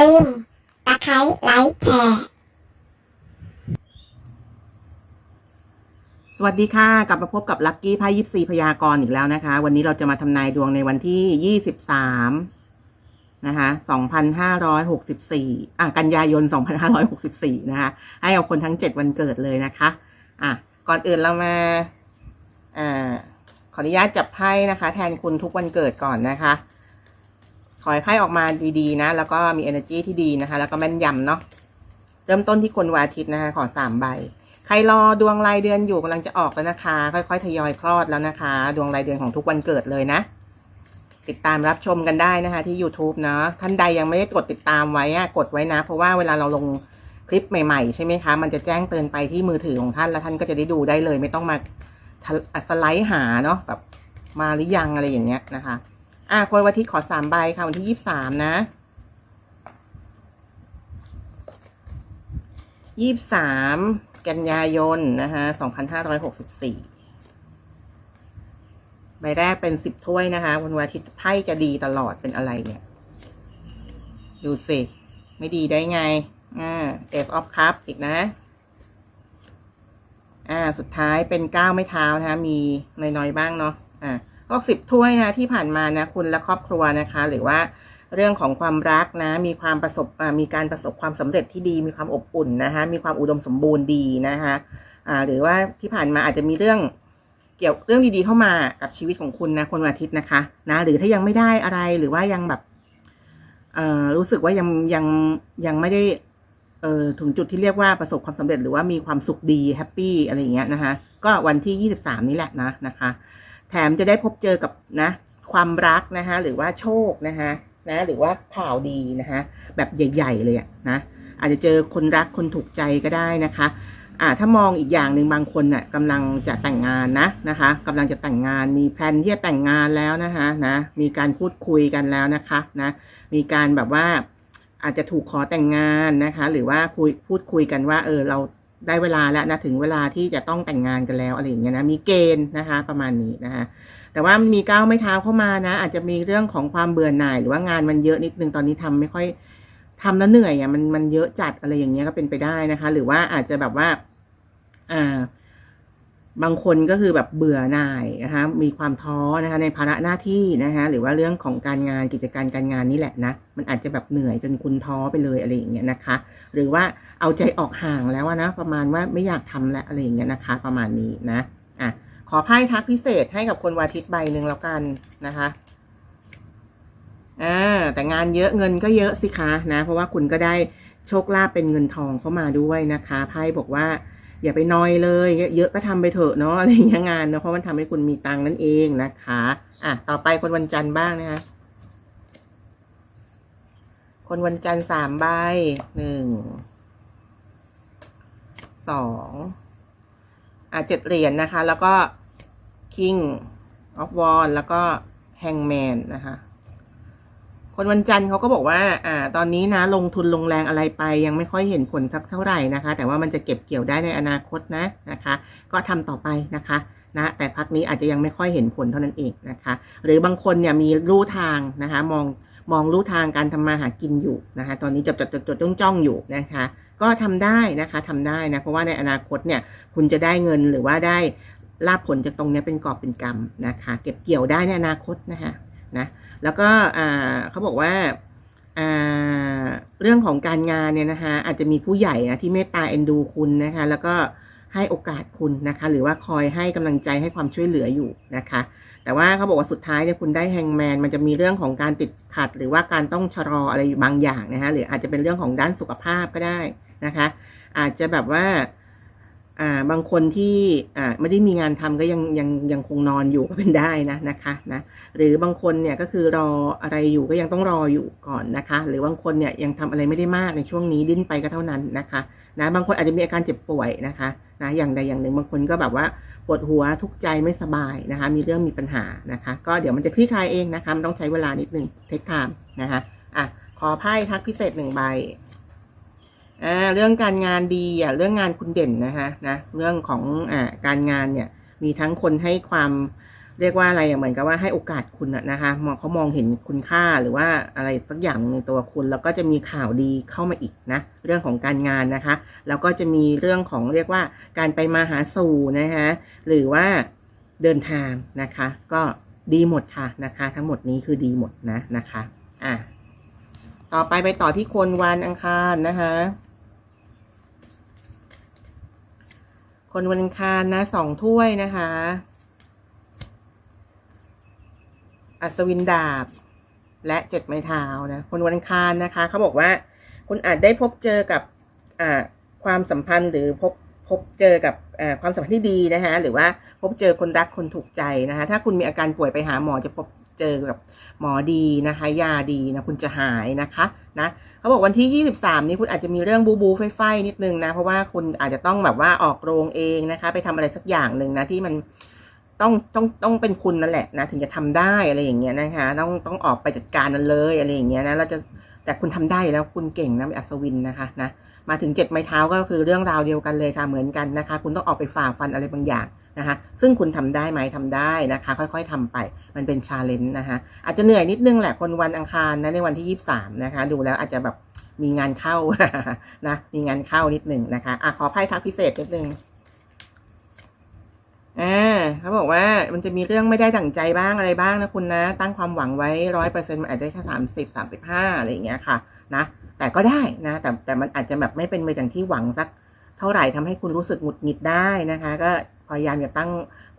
ลืมตะไคร้ไลค์แชร์ สวัสดีค่ะ กลับมาพบกับลัคกี้ไพ่ยิปซีพยากรณ์อีกแล้วนะคะ วันนี้เราจะมาทำนายดวงในวันที่ยี่สิบสามนะคะสองพันห้าร้อยหกสิบสี่อะ กันยายนสองพันห้าร้อยหกสิบสี่นะคะ ให้เอาคนทั้งเจ็ดวันเกิดเลยนะคะ อะ ก่อนอื่นเรามาอ่าขออนุญาตจับไพ่นะคะ แทนคุณทุกวันเกิดก่อนนะคะ ขอให้ไพ่ออกมาดีๆนะ แล้วก็มี energy ที่ดีนะคะ แล้วก็แม่นยำเนาะเริ่มต้นที่คนวันอาทิตย์นะคะ ขอสามใบ ใครรอดวงรายเดือนอยู่กำลังจะออกแล้วนะคะ ค่อย ๆ ทยอยคลอดแล้วนะคะ ดวงรายเดือนของทุกวันเกิดเลยนะ ติดตามรับชมกันได้นะคะ ที่ YouTube เนาะท่านใดยังไม่ได้กดติดตามไว้อะกดไว้นะ เพราะว่าเวลาเราลงคลิปใหม่ๆ ใช่ไหมคะ มันจะแจ้งเตือนไปที่มือถือของท่านแล้วท่านก็จะได้ดูได้เลย ไม่ต้องมาสไลด์หาเนาะแบบมาหรือยังอะไรอย่างเงี้ยนะคะ อะคนวันทิตย์ขอสามใบค่ะ วันที่ยี่สิบสามนะยี่สิบสามกันยายนนะคะสองพันห้าร้อยหกสิบสี่ใบแรกเป็นสิบถ้วยนะคะวันวันอาทิตย์ไพ่จะดีตลอดเป็นอะไรเนี่ย ดูสิ ไม่ดีได้ไง อ่าเอฟออฟคัพอีกนะ อ่า สุดท้ายเป็นก้าวไม่เท้านะคะ มีน้อยๆบ้างเนาะอ่า ก็สิบถ้วยนะที่ผ่านมานะคุณและครอบครัวนะคะ หรือว่าเรื่องของความรักนะ มีความประสบมีการประสบความสำเร็จที่ดี มีความอบอุ่นนะคะมีความอุดมสมบูรณ์ดีนะคะหรือว่าที่ผ่านมาอาจจะมีเรื่องเกี่ยวเรื่องดีๆเข้ามากับชีวิตของคุณนะคนวันอาทิตย์นะคะนะหรือถ้ายังไม่ได้อะไรหรือว่ายังแบบรู้สึกว่ายังยังยังไม่ได้เออถึงจุดที่เรียกว่าประสบความสำเร็จหรือว่ามีความสุขดีแฮปปี้อะไรอย่างเงี้ยนะคะ ก็วันที่ยี่สิบสามนี้แหละนะนะคะ แถมจะได้พบเจอกับนะ ความรักนะคะ หรือว่าโชคนะคะนะ หรือว่าข่าวดีนะคะ แบบใหญ่ ๆ เลยอะนะ อาจจะเจอคนรักคนถูกใจก็ได้นะคะอ่าถ้ามองอีกอย่างหนึ่งบางคนน่ะกำลังจะแต่งงานนะนะคะกำลังจะแต่งงานมีแพลนที่จะแต่งงานแล้วนะคะนะมีการพูดคุยกันแล้วนะคะนะมีการแบบว่าอาจจะถูกขอแต่งงานนะคะ หรือว่าคุยพูดคุยกันว่าเออเรา ได้เวลาแล้วนะถึงเวลาที่จะต้องแต่งงานกันแล้วอะไรอย่างเงี้ยนะมีเกณฑ์นะคะ ประมาณนี้นะคะแต่ว่ามีก้าวไม่เท้าเข้ามานะอาจจะมีเรื่องของความเบื่อหน่าย หรือว่างานมันเยอะนิดนึงตอนนี้ทำไม่ค่อยทำแล้วเหนื่อยอะมันมันเยอะจัดอะไรอย่างเงี้ยก็เป็นไปได้นะคะ หรือว่าอาจจะแบบว่า อ่า บางคนก็คือแบบเบื่อหน่ายนะคะ มีความท้อนะคะ ในภาระหน้าที่นะคะ หรือว่าเรื่องของการงานกิจการการงานนี่แหละนะมันอาจจะแบบเหนื่อยจนคุณท้อไปเลยอะไรอย่างเงี้ยนะคะ หรือว่าเอาใจออกห่างแล้วนะ ประมาณว่าไม่อยากทำแล้วอะไรอย่างเงี้ยนะคะ ประมาณนี้นะอะขอไพ่ทักพิเศษให้กับคนวันอาทิตย์ใบหนึ่งแล้วกันนะคะอ่าแต่งานเยอะเงินก็เยอะสิคะนะ เพราะว่าคุณก็ได้โชคลาภเป็นเงินทองเข้ามาด้วยนะคะไพ่บอกว่าอย่าไปนอยเลย เยอะก็ทำไปเถอะเนาะอะไรอย่างเงี้ยงานเนาะเพราะมันทำให้คุณมีตังค์นั่นเองนะคะ อะต่อไปคนวันจันทร์บ้างนะคะ คนวันจันทร์สามใบหนึ่งสองอะเจ็ดเหรียญนะคะ แล้วก็ King of w a n แล้วก็ Hangman นะคะ คนวันจันทร์เขาก็บอกว่า อ่า ตอนนี้นะ ลงทุนลงแรงอะไรไป ยังไม่ค่อยเห็นผลสักเท่าไหร่นะคะ แต่ว่ามันจะเก็บเกี่ยวได้ในอนาคตนะนะคะ ก็ทำต่อไปนะคะนะแต่พักนี้อาจจะยังไม่ค่อยเห็นผลเท่านั้นเองนะคะ หรือบางคนเนี่ยมีรู้ทางนะคะ มอง มองรู้ทางการทำมาหากินอยู่นะคะตอนนี้จดจดจดจดจ้องจ้องอยู่นะคะ ก็ทำได้นะคะทำได้นะเพราะว่าในอนาคตเนี่ยคุณจะได้เงินหรือว่าได้ลาบผลจากตรงนี้เป็นกอบเป็นกำนะคะ เก็บเกี่ยวได้ในอนาคตนะคะนะแล้วก็เขาบอกว่าเรื่องของการงานเนี่ยนะคะอาจจะมีผู้ใหญ่นะที่เมตตาเอ็นดูคุณนะคะ แล้วก็ให้โอกาสคุณนะคะ หรือว่าคอยให้กำลังใจให้ความช่วยเหลืออยู่นะคะ แต่ว่าเขาบอกว่าสุดท้ายเนี่ยคุณได้แฮงแมนมันจะมีเรื่องของการติดขัด หรือว่าการต้องชะลออะไรบางอย่างนะคะหรืออาจจะเป็นเรื่องของด้านสุขภาพก็ได้นะคะ อาจจะแบบว่าอ่าบางคนที่อ่าไม่ได้มีงานทำก็ยังยังยังคงนอนอยู่ก็เป็นได้นะนะคะนะหรือบางคนเนี่ยก็คือรออะไรอยู่ก็ยังต้องรออยู่ก่อนนะคะ หรือบางคนเนี่ยยังทำอะไรไม่ได้มากในช่วงนี้ดิ้นไปก็เท่านั้นนะคะนะบางคนอาจจะมีอาการเจ็บป่วยนะคะนะอย่างใดอย่างหนึ่งบางคนก็แบบว่า ปวดหัวทุกใจไม่สบายนะคะ มีเรื่องมีปัญหานะคะ ก็เดี๋ยวมันจะคลี่คลายเองนะคะมันต้องใช้เวลานิดนึงเทคไทม์นะคะอะขอไพ่ทักพิเศษหนึ่งใบอ่าเรื่องการงานดีอะเรื่องงานคุณเด่นนะคะนะเรื่องของอ่าการงานเนี่ยมีทั้งคนให้ความ เรียกว่าอะไรอะเหมือนกับว่าให้โอกาสคุณอะนะคะมองเขามองเห็นคุณค่าหรือว่าอะไรสักอย่างในตัวคุณ แล้วก็จะมีข่าวดีเข้ามาอีกนะเรื่องของการงานนะคะ แล้วก็จะมีเรื่องของเรียกว่าการไปมาหาสู่นะคะหรือว่าเดินทางนะคะ ก็ดีหมดค่ะนะคะ ทั้งหมดนี้คือดีหมดนะนะคะอะต่อไปไปต่อที่คนวันอังคารนะคะคนวันอังคารนะสองถ้วยนะคะ อัศวินดาบ และเจ็ดไม้เท้านะคนวันคารนะคะเขาบอกว่า คุณอาจได้พบเจอกับความสัมพันธ์หรือพบพบเจอกับความสัมพันธ์ที่ดีนะคะหรือว่าพบเจอคนรักคนถูกใจนะคะถ้าคุณมีอาการป่วยไปหาหมอจะพบเจอกับหมอดีนะคะยาดีนะคุณจะหายนะคะนะเขาบอกวันที่ 23 นี้คุณอาจจะมีเรื่องบูบูไฟไฟนิดนึงนะเพราะว่าคุณอาจจะต้องแบบว่าออกโรงเองนะคะ ไปทำอะไรสักอย่างหนึ่งนะที่มัน ต้องต้องต้องเป็นคุณนั่นแหละนะถึงจะทำได้อะไรอย่างเงี้ยนะคะ ต้องต้องออกไปจัดการนั่นเลยอะไรอย่างเงี้ยนะเราจะแต่คุณทำได้แล้วคุณเก่งนะอัศวินนะคะนะมาถึงเจ็ดไม้เท้าก็คือเรื่องราวเดียวกันเลยค่ะเหมือนกันนะคะ คุณต้องออกไปฝ่าฟันอะไรบางอย่างนะคะ ซึ่งคุณทำได้ไหมทำได้นะคะ ค่อยๆทำไปมันเป็นชาเลนจ์นะคะ อาจจะเหนื่อยนิดนึงแหละคนวันอังคารนะในวันที่ยี่สิบสามนะคะ ดูแล้วอาจจะแบบมีงานเข้านะมีงานเข้านิดนึงนะคะอะขอไพ่ทักพิเศษนิดนึงอ่า เขาบอกว่ามันจะมีเรื่องไม่ได้ดั่งใจบ้างอะไรบ้างนะคุณนะ ตั้งความหวังไว้ร้อยเปอร์เซ็นต์มันอาจจะแค่สามสิบสามสิบห้าอะไรอย่างเงี้ยค่ะนะแต่ก็ได้นะแต่แต่มันอาจจะแบบไม่เป็นไปอย่างที่หวังสัก เท่าไหร่ทำให้คุณรู้สึกหงุดหงิดได้นะคะ ก็พยายามอย่าตั้ง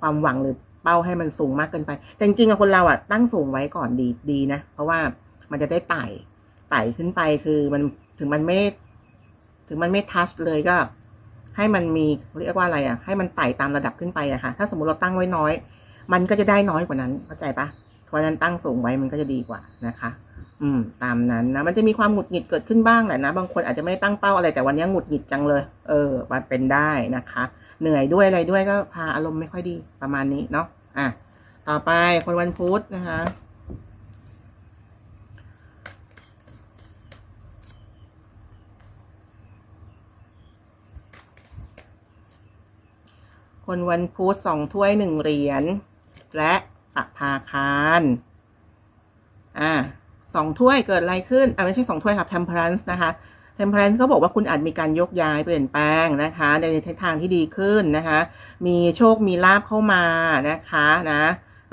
ความหวังหรือเป้าให้มันสูงมากเกินไปแต่จริงๆคนเราอะตั้งสูงไว้ก่อนดีดีนะ เพราะว่ามันจะได้ไต่ไต่ขึ้นไปคือมันถึงมันไม่ ถึงมันไม่ทัชเลยก็ ให้มันมีเรียกว่าอะไรอะ ให้มันไต่ตามระดับขึ้นไปอะค่ะ ถ้าสมมติเราตั้งไว้น้อย มันก็จะได้น้อยกว่านั้นเข้าใจปะเพราะฉะนั้นตั้งสูงไว้มันก็จะดีกว่านะคะ อืม ตามนั้นนะมันจะมีความหงุดหงิดเกิดขึ้นบ้างแหละนะบางคนอาจจะไม่ได้ตั้งเป้าอะไรแต่วันนี้หงุดหงิดจังเลย เออมันเป็นได้นะคะ เหนื่อยด้วยอะไรด้วยก็พาอารมณ์ไม่ค่อยดีประมาณนี้เนาะอะต่อไปคนวันพุธนะคะ คนวันพุธสองถ้วยหนึ่งเหรียญ และปักพาคาร อ่าสองถ้วยเกิดอะไรขึ้น อ่าไม่ใช่สองถ้วยครับ temperance นะคะ temperance เขาบอกว่าคุณอาจมีการยกย้ายเปลี่ยนแปลงนะคะ ในทิศทางที่ดีขึ้นนะคะ มีโชคมีลาบเข้ามานะคะนะ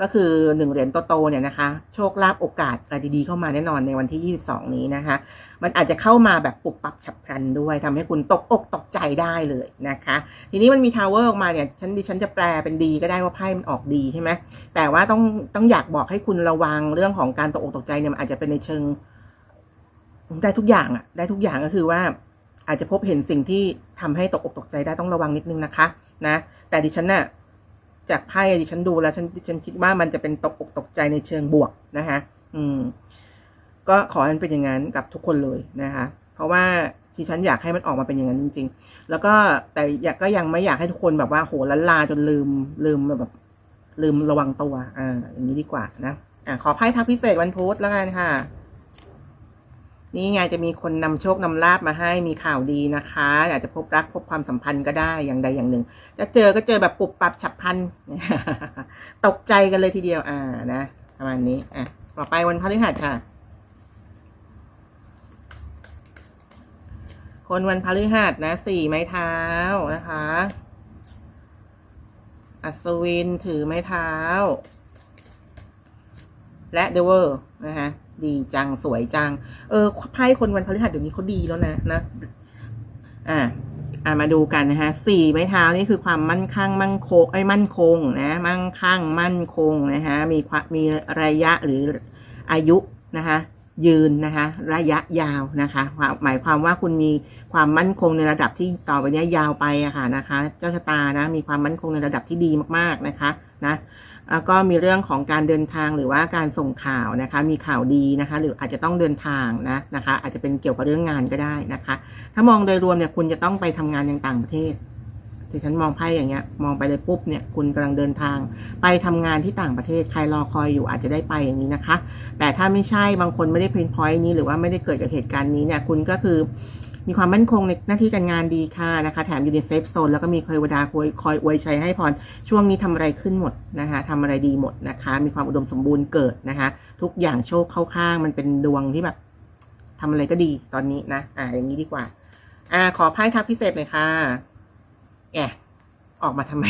ก็คือหนึ่งเหรียญโตๆเนี่ยนะคะ โชคลาภโอกาสอะไรดีๆเข้ามาแน่นอนในวันที่ 22 นี้นะคะ มันอาจจะเข้ามาแบบปุบปับฉับพลันด้วยทำให้คุณตกอกตกใจได้เลยนะคะ ทีนี้มันมีทาวเวอร์ออกมาเนี่ยฉันดิฉันจะแปลเป็นดีก็ได้ว่าไพ่มันออกดีใช่ไหมแต่ว่าต้องต้องอยากบอกให้คุณระวังเรื่องของการตกอกตกใจเนี่ยมันอาจจะเป็นในเชิง ได้ทุกอย่างอะได้ทุกอย่างก็คือว่าอาจจะพบเห็นสิ่งที่ทำให้ตกอกตกใจได้ต้องระวังนิดนึงนะคะ นะ แต่ดิฉันน่ะจากไพ่ดิฉันดูแล้วฉันดิฉันคิดว่ามันจะเป็นตกอกตกใจในเชิงบวกนะคะ อืม ก็ขอให้มันเป็นอย่างนั้นกับทุกคนเลยนะคะ เพราะว่าที่ฉันอยากให้มันออกมาเป็นอย่างนั้นจริง ๆ แล้วก็แต่อยากก็ยังไม่อยากให้ทุกคนแบบว่าโหละลาจนลืมลืมแบบ ลืมระวังตัวอ่าอย่างนี้ดีกว่านะอ่าขอไพ่ทักพิเศษวันพุธแล้วกันค่ะ นี่ไงจะมีคนนำโชคนำลาบมาให้มีข่าวดีนะคะอาจจะพบรักพบความสัมพันธ์ก็ได้อย่างใดอย่างหนึ่ง จะเจอก็เจอแบบปุบปับฉับพลันตกใจกันเลยทีเดียวอ่านะประมาณนี้อะต่อไปวันพฤหัสค่ะ คนวันพฤหัสนะสี่ไม้เท้านะคะ อัศวินถือไม้เท้า และเดเวอร์นะคะดีจังสวยจัง เออไพ่คนวันพฤหัสเดี๋ยวนี้เขาดีแล้วนะนะอ่าอ่ามาดูกันนะคะสี่ไม้เท้านี่คือความมั่นคงมั่นคงไอ้มั่นคงนะมั่งคั่งมั่นคงนะคะมีความมีระยะหรืออายุนะคะ ยืนนะคะ ระยะยาวนะคะ หมายความว่าคุณมีความมั่นคงในระดับที่ต่อไปเนี้ยยาวไปอะค่ะนะคะ เจ้าชะตานะมีความมั่นคงในระดับที่ดีมากๆนะคะนะแล้วก็มีเรื่องของการเดินทางหรือว่าการส่งข่าวนะคะ มีข่าวดีนะคะ หรืออาจจะต้องเดินทางนะนะคะ อาจจะเป็นเกี่ยวกับเรื่องงานก็ได้นะคะ ถ้ามองโดยรวมเนี่ยคุณจะต้องไปทำงานยังต่างประเทศที่ฉันมองไพ่อย่างเงี้ย มองไปเลยปุ๊บเนี่ยคุณกำลังเดินทาง ไปทำงานที่ต่างประเทศใครรอคอยอยู่อาจจะได้ไปอย่างนี้นะคะ แต่ถ้าไม่ใช่บางคนไม่ได้เพนพอยต์นี้หรือว่าไม่ได้เกิดกับเหตุการณ์นี้เนี่ยคุณก็คือมีความมั่นคงในหน้าที่การงานดีค่ะนะคะ แถมอยู่ในเซฟโซนแล้วก็มีเคยวดาคอยคอยอวยชัยให้พรช่วงนี้ทำอะไรขึ้นหมดนะคะทำอะไรดีหมดนะคะ มีความอุดมสมบูรณ์เกิดนะคะ ทุกอย่างโชคเข้าข้างมันเป็นดวงที่แบบทำอะไรก็ดีตอนนี้นะอ่าอย่างนี้ดีกว่า อ่า ขอไพ่ทับพิเศษเลยค่ะแอะออกมาทำไม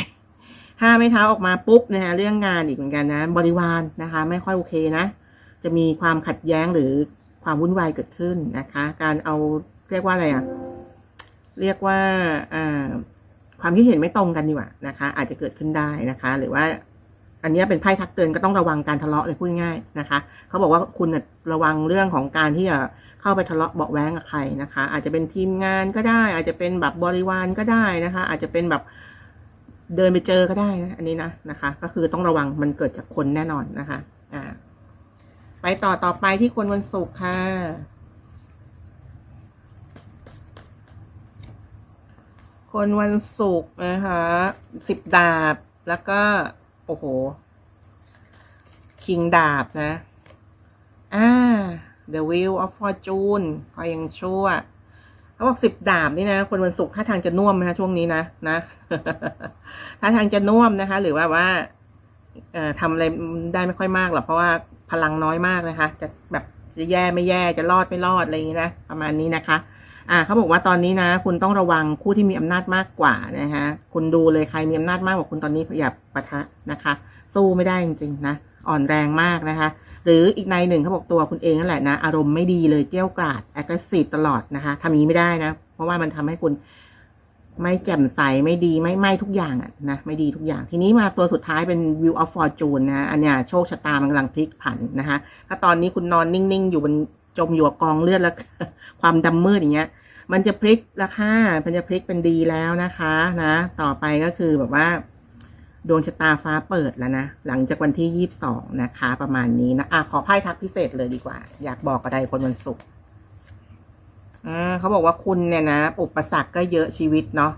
ห้าไม้เท้าออกมาปุ๊บนะคะเรื่องงานอีกเหมือนกันนะ บริวารนะคะ ไม่ค่อยโอเคนะ จะมีความขัดแย้งหรือความวุ่นวายเกิดขึ้นนะคะ การเอาเรียกว่าอะไรอะเรียกว่าความคิดเห็นไม่ตรงกันดีกว่านะคะ อาจจะเกิดขึ้นได้นะคะ หรือว่า อันนี้เป็นไพ่ทักเตือนก็ต้องระวังการทะเลาะเลยพูดง่ายๆนะคะ เขาบอกว่าคุณระวังเรื่องของการที่จะเข้าไปทะเลาะเบาะแว้งกับใครนะคะ อาจจะเป็นทีมงานก็ได้ อาจจะเป็นแบบบริวารก็ได้นะคะ อาจจะเป็นแบบเดินไปเจอก็ได้นะอันนี้นะนะคะ ก็คือต้องระวังมันเกิดจากคนแน่นอนนะคะ ไปต่อต่อไปที่คนวันศุกร์ค่ะ คนวันศุกร์นะคะสิบดาบแล้วก็ โอ้โห คิงดาบนะ อ่า The Wheel of Fortune ก็ยังชั่วเขาบอกสิบดาบนี่นะ คนวันศุกร์ถ้าทางจะน่วมนะคะช่วงนี้นะนะถ้าทางจะน่วมนะคะ หรือว่าว่าทำอะไรได้ไม่ค่อยมากหรอกเพราะว่า พลังน้อยมากนะคะ จะแบบจะแย่ไม่แย่จะรอดไม่รอดอะไรอย่างนี้นะประมาณนี้นะคะ อ่าเขาบอกว่าตอนนี้นะ คุณต้องระวังคู่ที่มีอำนาจมากกว่านะคะคุณดูเลยใครมีอำนาจมากกว่าคุณตอนนี้อย่าปะทะนะคะ สู้ไม่ได้จริงๆนะอ่อนแรงมากนะคะ หรืออีกในหนึ่งเขาบอกตัวคุณเองนั่นแหละนะ อารมณ์ไม่ดีเลยเกี้ยวกราดแอคทีฟตลอดนะคะทำอย่างนี้ไม่ได้นะ เพราะว่ามันทำให้คุณ ไม่แจ่มใสไม่ดีไม่ไม่ทุกอย่างอะนะไม่ดีทุกอย่าง ทีนี้มาตัวสุดท้ายเป็น View of Fortune นะอันเนี้ยโชคชะตามันกำลังพลิกผันนะคะถ้าตอนนี้คุณนอนนิ่งๆ อยู่บนจมอยู่กับกองเลือดแล้ว ความดำมืดอย่างเงี้ย มันจะพลิกราคามันจะพลิกเป็นดีแล้วนะคะนะ ต่อไปก็คือแบบว่าดวงชะตาฟ้าเปิดแล้วนะ หลังจากวันที่ยี่สิบสองนะคะ ประมาณนี้นะอะขอไพ่ทักพิเศษเลยดีกว่า อยากบอกอะไรคนวันศุกร์ อ่าเขาบอกว่าคุณเนี่ยนะ อุปสรรคก็เยอะชีวิตเนาะ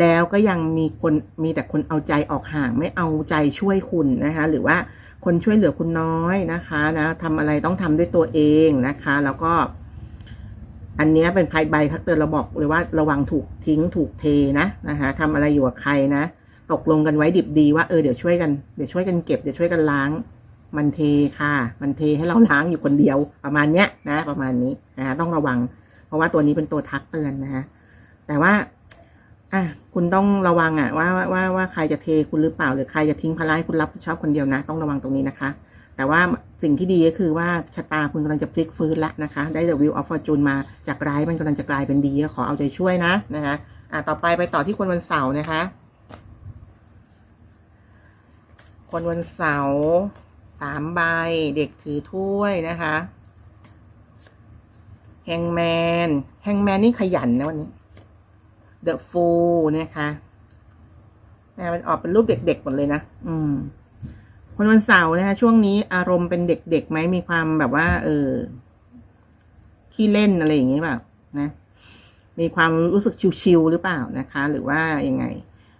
แล้วก็ยังมีคนมีแต่คนเอาใจออกห่างไม่เอาใจช่วยคุณนะคะ หรือว่าคนช่วยเหลือคุณน้อยนะคะนะทำอะไรต้องทำด้วยตัวเองนะคะ แล้วก็ อันเนี้ยเป็นไพ่ใบทักเตือนเราบอกเลยว่าระวังถูกทิ้งถูกเทนะนะคะทำอะไรอยู่กับใครนะตกลงกันไว้ดิบดีว่าเออเดี๋ยวช่วยกันเดี๋ยวช่วยกันเก็บเดี๋ยวช่วยกันล้าง มันเทค่ะ มันเทให้เราล้างอยู่คนเดียว ประมาณเนี้ยนะ ประมาณนี้นะคะต้องระวังเพ ราะว่าตัวนี้เป็นตัวทักเตือนนะคะแต่ว่าอะคุณต้องระวังอะว่าว่าว่าใครจะเทคุณหรือเปล่า หรือใครจะทิ้งภาระให้คุณรับผิดชอบคนเดียวนะ ต้องระวังตรงนี้นะคะ แต่ว่าสิ่งที่ดีก็คือว่าชะตาคุณกำลังจะพลิกฟื้นล้วนะคะ ได้ The Wheel of Fortune มาจากร้ายมันกำลังจะกลายเป็นดีขอเอาใจช่วยนะนะคะอะต่อไปไปต่อที่คนวันเสาร์นะคะ คนวันเสาร์สามใบเด็กถือถ้วยนะคะ แฮงแมนแฮงแมนนี่ขยันนะวันนี้เดอะฟูนะคะนะมันออกเป็นรูปเด็กๆหมดเลยนะ อืม คนวันเสาร์นะคะช่วงนี้อารมณ์เป็นเด็กๆไหมมีความแบบว่า เออขี้เล่นอะไรอย่างเงี้ยแบบนะ มีความรู้สึกชิวๆหรือเปล่านะคะ หรือว่ายังไง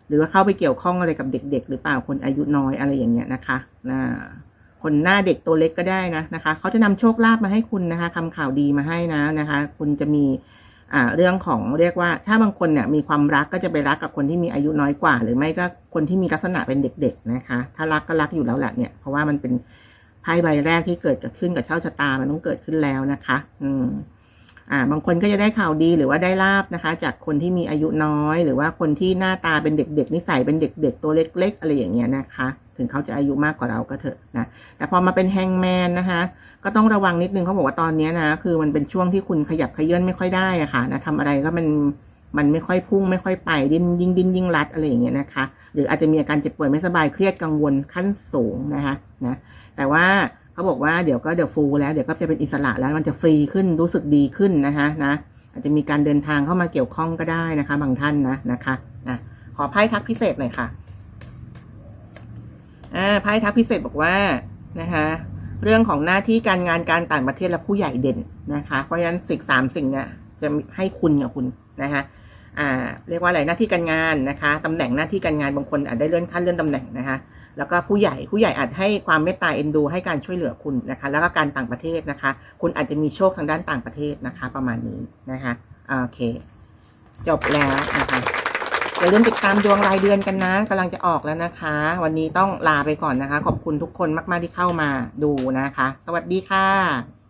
หรือว่าเข้าไปเกี่ยวข้องอะไรกับเด็ก ๆ หรือเปล่าคนอายุน้อยอะไรอย่างเงี้ยนะคะนะ คนหน้าเด็กตัวเล็กก็ได้นะนะคะเขาจะนำโชคลาภมาให้คุณนะคะ คำข่าวดีมาให้นะนะคะ คุณจะมีอ่าเรื่องของเรียกว่า ถ้าบางคนเนี่ยมีความรักก็จะไปรักกับคนที่มีอายุน้อยกว่า หรือไม่ก็คนที่มีลักษณะเป็นเด็ก ๆนะคะ ถ้ารักก็รักอยู่แล้วแหละเนี่ยเพราะว่ามันเป็นไพ่ใบแรกที่เกิดขึ้นกับเช่าชะตามันต้องเกิดขึ้นแล้วนะคะ อืม อ่าบางคนก็จะได้ข่าวดีหรือว่าได้ลาบนะคะ จากคนที่มีอายุน้อย หรือว่าคนที่หน้าตาเป็นเด็ก ๆ นิสัยเป็นเด็ก ๆ ตัวเล็ก ๆ อะไรอย่างเงี้ยนะคะ ถึงเขาจะอายุมากกว่าเราก็เถอะนะแต่พอมาเป็นแฮงแมนนะคะก็ต้องระวังนิดนึงเขาบอกว่าตอนนี้นะคือมันเป็นช่วงที่คุณขยับขยื่นไม่ค่อยได้อะค่ะนะทำอะไรก็มันมันไม่ค่อยพุ่งไม่ค่อยไปดิ้นยิ่งดิ้นยิ่งรัดอะไรอย่างเงี้ยนะคะ หรืออาจจะมีอาการเจ็บป่วยไม่สบายเครียดกังวลขั้นสูงนะคะนะแต่ว่า เขาบอกว่าเดี๋ยวก็เดี๋ยวฟูแล้วเดี๋ยวก็จะเป็นอิสระแล้วมันจะฟรีขึ้นรู้สึกดีขึ้นนะคะนะอาจจะมีการเดินทางเข้ามาเกี่ยวข้องก็ได้นะคะ บางท่านนะนะคะนะขอไพ่ทักพิเศษหน่อยค่ะอ่าไพ่ทักพิเศษบอกว่านะคะเรื่องของหน้าที่การงานการต่างประเทศและผู้ใหญ่เด่นนะคะ เพราะฉะนั้นสิ่งสามสิ่งเนี่ยจะให้คุณกับคุณนะคะอ่าเรียกว่าอะไรหน้าที่การงานนะคะตำแหน่งหน้าที่การงานบางคนอาจได้เลื่อนขั้นเลื่อนตำแหน่งนะคะ แล้วก็ผู้ใหญ่ผู้ใหญ่อาจให้ความเมตตาเอ็นดู ให้การช่วยเหลือคุณนะคะ แล้วก็การต่างประเทศนะคะ คุณอาจจะมีโชคทางด้านต่างประเทศนะคะ ประมาณนี้นะคะโอเค จบแล้วนะคะอย่าลืมติดตามดวงรายเดือนกันนะกำลังจะออกแล้วนะคะ วันนี้ต้องลาไปก่อนนะคะ ขอบคุณทุกคนมาก ๆ ที่เข้ามาดูนะคะ สวัสดีค่ะ